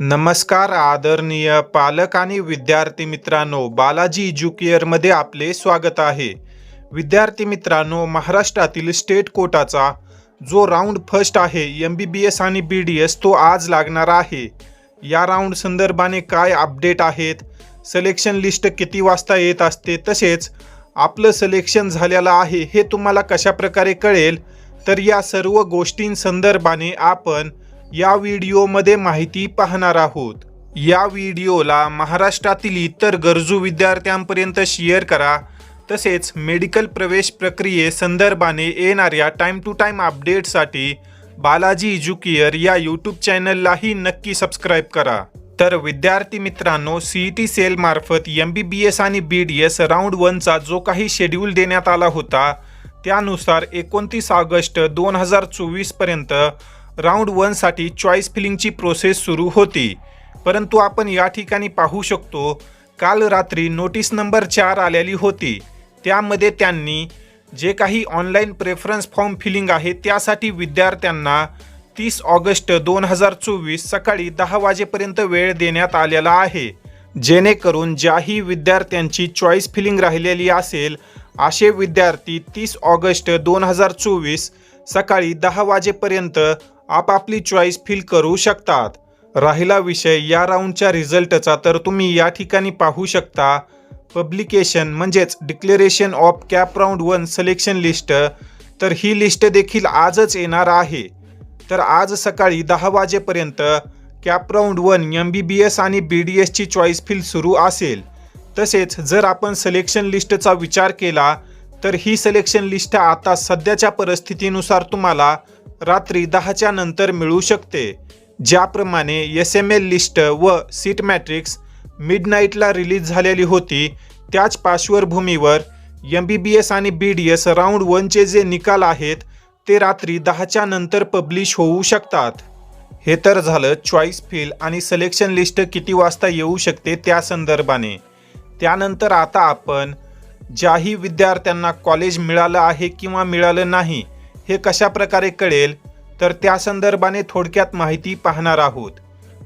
नमस्कार आदरणीय पालक आणि विद्यार्थी मित्रांनो बालाजी एज्युकेअरमध्ये आपले स्वागत आहे. विद्यार्थी मित्रांनो महाराष्ट्रातील स्टेट कोटाचा जो राऊंड फर्स्ट आहे एम बी बी एस आणि बी डी एस तो आज लागणार आहे. या राऊंड संदर्भाने काय अपडेट आहेत सलेक्शन लिस्ट किती वाजता येत असते तसेच आपलं सलेक्शन झालेलं आहे हे तुम्हाला कशा प्रकारे कळेल तर या सर्व गोष्टींसंदर्भाने आपण या व्हिडिओमध्ये माहिती पाहणार आहोत. या व्हिडिओला महाराष्ट्रातील इतर गरजू विद्यार्थ्यांपर्यंत शेअर करा. तसेच मेडिकल प्रवेश प्रक्रियेसंदर्भाने येणाऱ्या टाईम टू टाईम अपडेटसाठी बालाजी एज्युकेअर या यूट्यूब चॅनललाही नक्की सबस्क्राईब करा. तर विद्यार्थी मित्रांनो सी ई टी सेलमार्फत एम बी बी एस आणि बी डी एस राऊंड वनचा जो काही शेड्यूल देण्यात आला होता त्यानुसार एकोणतीस ऑगस्ट दोन हजार चोवीसपर्यंत राऊंड वनसाठी चॉईस फिलिंगची प्रोसेस सुरू होती. परंतु आपण या ठिकाणी पाहू शकतो काल रात्री नोटीस नंबर चार आलेली होती. त्यामध्ये त्यांनी जे काही ऑनलाईन प्रेफरन्स फॉर्म फिलिंग आहे त्यासाठी विद्यार्थ्यांना तीस ऑगस्ट दोन हजार चोवीस सकाळी दहा वाजेपर्यंत वेळ देण्यात आलेला आहे. जेणेकरून ज्याही विद्यार्थ्यांची चॉईस फिलिंग राहिलेली असेल असे विद्यार्थी तीस ऑगस्ट दोन हजार चोवीस सकाळी दहा वाजेपर्यंत आपापली चॉईस फिल करू शकतात. राहिला विषय या राऊंडच्या रिझल्टचा तर तुम्ही या ठिकाणी पाहू शकता. पब्लिकेशन म्हणजेच declaration of CAP round one selection list तर ही लिस्ट देखील आजच येणार आहे. तर आज सकाळी दहा वाजेपर्यंत CAP round one M B B S आणि बी डी एसची चॉईस फिल सुरू असेल. तसेच जर आपण सिलेक्शन लिस्टचा विचार केला तर ही सिलेक्शन लिस्ट आता सध्याच्या परिस्थितीनुसार तुम्हाला रात्री दहाच्या नंतर मिळू शकते. ज्याप्रमाणे एस एम एल लिस्ट व सीट मॅट्रिक्स मिडनाईटला रिलीज झालेली होती त्याच पार्श्वभूमीवर एम बी बी एस आणि बी डी एस राऊंड वनचे जे निकाल आहेत ते रात्री दहाच्या नंतर पब्लिश होऊ शकतात. हे तर झालं चॉईस फील आणि सिलेक्शन लिस्ट किती वाजता येऊ शकते त्या संदर्भाने. त्यानंतर आता आपण ज्याही विद्यार्थ्यांना कॉलेज मिळालं आहे किंवा मिळालं नाही हे कशा प्रकारे कळेल? तर त्या संदर्भाने थोडक्यात माहिती पाहणार आहोत.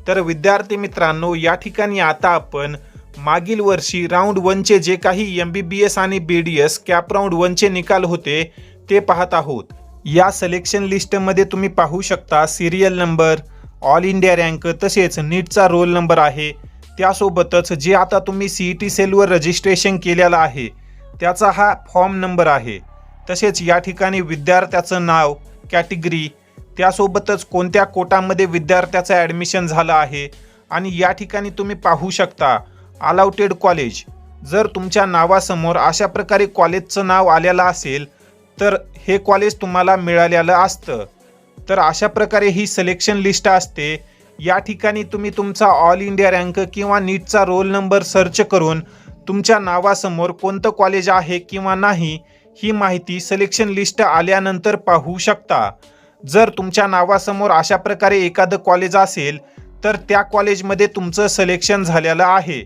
तर विद्यार्थी मित्रांनो या ठिकाणी आता आपण मागील वर्षी राऊंड वनचे जे काही एम बी बी एस आणि B D S CAP round वनचे निकाल होते ते पाहत आहोत. या सिलेक्शन लिस्टमध्ये तुम्ही पाहू शकता serial number all India rank तसेच नीटचा रोल नंबर आहे. त्यासोबतच जे आता तुम्ही सी ई टी सेलवर रजिस्ट्रेशन केलेलं आहे त्याचा हा फॉर्म नंबर आहे. तसेच या ठिकाणी विद्यार्थ्याचं नाव कॅटेगरी त्यासोबतच कोणत्या कोटामध्ये विद्यार्थ्याचं ॲडमिशन झालं आहे आणि या ठिकाणी तुम्ही पाहू शकता अलाउटेड कॉलेज जर तुमच्या नावासमोर अशा प्रकारे कॉलेजचं नाव आलेलं असेल तर हे कॉलेज तुम्हाला मिळालेलं असतं. तर अशा प्रकारे ही सिलेक्शन लिस्ट असते. या ठिकाणी तुम्ही तुमचा ऑल इंडिया रँक किंवा नीटचा रोल नंबर सर्च करून तुमच्या नावासमोर कोणतं कॉलेज आहे किंवा नाही ही माहिती सिलेक्शन लिस्ट आल्यानंतर पाहू शकता. जर तुमच्या नावासमोर अशा प्रकारे एखादं कॉलेज असेल तर त्या कॉलेजमध्ये तुमचं सिलेक्शन झालेलं आहे.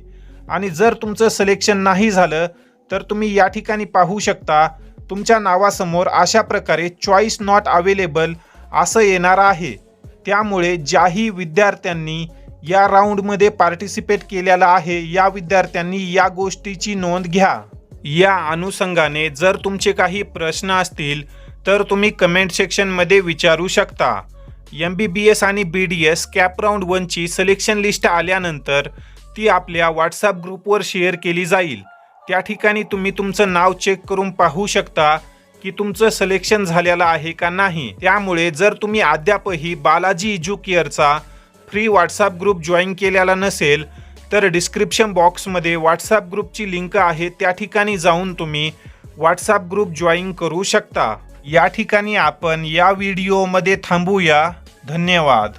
आणि जर तुमचं सिलेक्शन नाही झालं तर तुम्ही या ठिकाणी पाहू शकता तुमच्या नावासमोर अशा प्रकारे चॉईस नॉट अवेलेबल असं येणार आहे. त्यामुळे ज्याही विद्यार्थ्यांनी या राऊंडमध्ये पार्टिसिपेट केलेला आहे या विद्यार्थ्यांनी या गोष्टीची नोंद घ्या. या अनुषंगाने जर तुमचे काही प्रश्न असतील तर तुम्ही कमेंट सेक्शनमध्ये विचारू शकता. एम बी बी एस आणि B D S CAP round वनची सिलेक्शन लिस्ट आल्यानंतर ती आपल्या व्हॉट्सअप ग्रुपवर शेअर केली जाईल. त्या ठिकाणी तुम्ही तुमचं नाव चेक करून पाहू शकता की तुमचं सिलेक्शन झालेलं आहे का नाही. त्यामुळे जर तुम्ही अद्यापही बालाजी एज्युकेअरचा फ्री व्हॉट्सअप ग्रुप जॉईन केलेला नसेल तर डिस्क्रिप्शन बॉक्समध्ये व्हॉट्सॲप ग्रुपची लिंक आहे. त्या ठिकाणी जाऊन तुम्ही व्हॉट्सॲप ग्रुप जॉईन करू शकता. या ठिकाणी आपण या व्हिडिओमध्ये थांबूया. धन्यवाद.